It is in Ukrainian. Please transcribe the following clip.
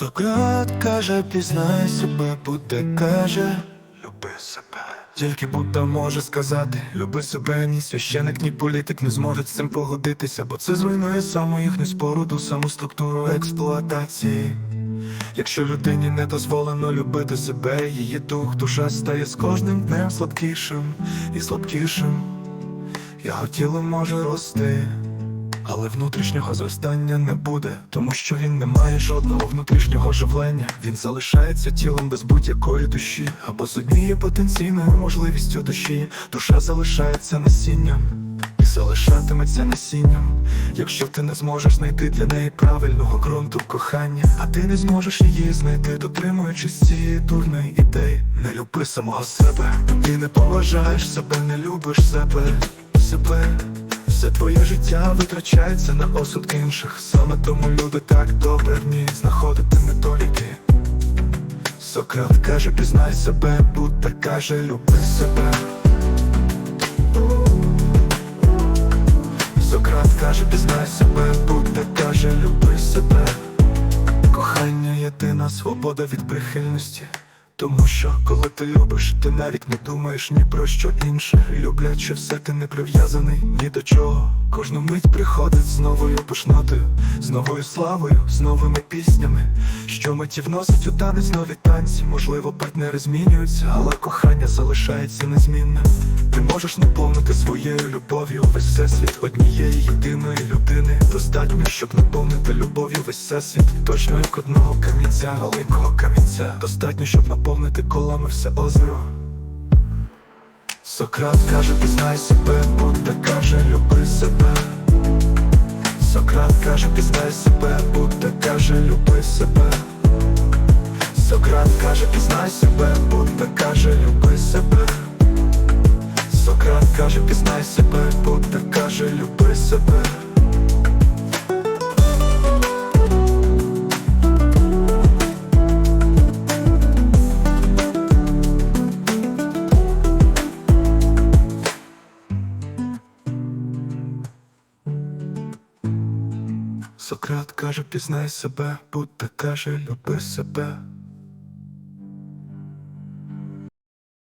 Сократ каже, пізнай себе, буде каже, люби себе. Тільки Будда може сказати, люби себе, ні священик, ні політик не зможуть з цим погодитися, бо це зруйнує саму їхню споруду, саму структуру експлуатації. Якщо людині не дозволено любити себе, її дух, душа стає з кожним днем слабкішим і слабкішим. Його тіло може рости, але внутрішнього зростання не буде, тому що він не має жодного внутрішнього живлення. Він залишається тілом без будь-якої душі, або з однією потенційною можливістю душі. Душа залишається насінням і залишатиметься насінням. Якщо ти не зможеш знайти для неї правильного ґрунту кохання, а ти не зможеш її знайти, дотримуючись цієї дурної ідеї. Не люби самого себе, ти не поважаєш себе, не любиш себе, себе. Все твоє життя витрачається на осуд інших. Саме тому люди так добре вміють знаходити недоліки. Сократ каже, пізнай себе, Будда каже, люби себе. Сократ каже, пізнай себе, Будда каже, люби себе. Кохання єдина свобода від прихильності. Тому що, коли ти любиш, ти навіть не думаєш ні про що інше. Люблячи все, ти не прив'язаний ні до чого. Кожну мить приходить з новою пишнотою, з новою славою, з новими піснями, що миті вносить у танець нові танці. Можливо, партнери змінюються, але кохання залишається незмінним. Ти можеш наповнити своєю любов'ю весь всесвіт однієї єдиної людини. Достатньо, щоб наповнити любов'ю весь всесвіт, точно як одного камінця, маленького камінця. Достатньо, щоб наповнити колами все озеро. Сократ каже, пізнай себе, Будда каже, люби себе. Сократ каже, пізнай себе, Будда каже, люби себе. Сократ каже, пізнай себе, Будда каже, люби себе. Сократ каже, пізнай себе, Будда каже, люби себе. Сократ каже, пізнай себе, Будда каже, люби себе.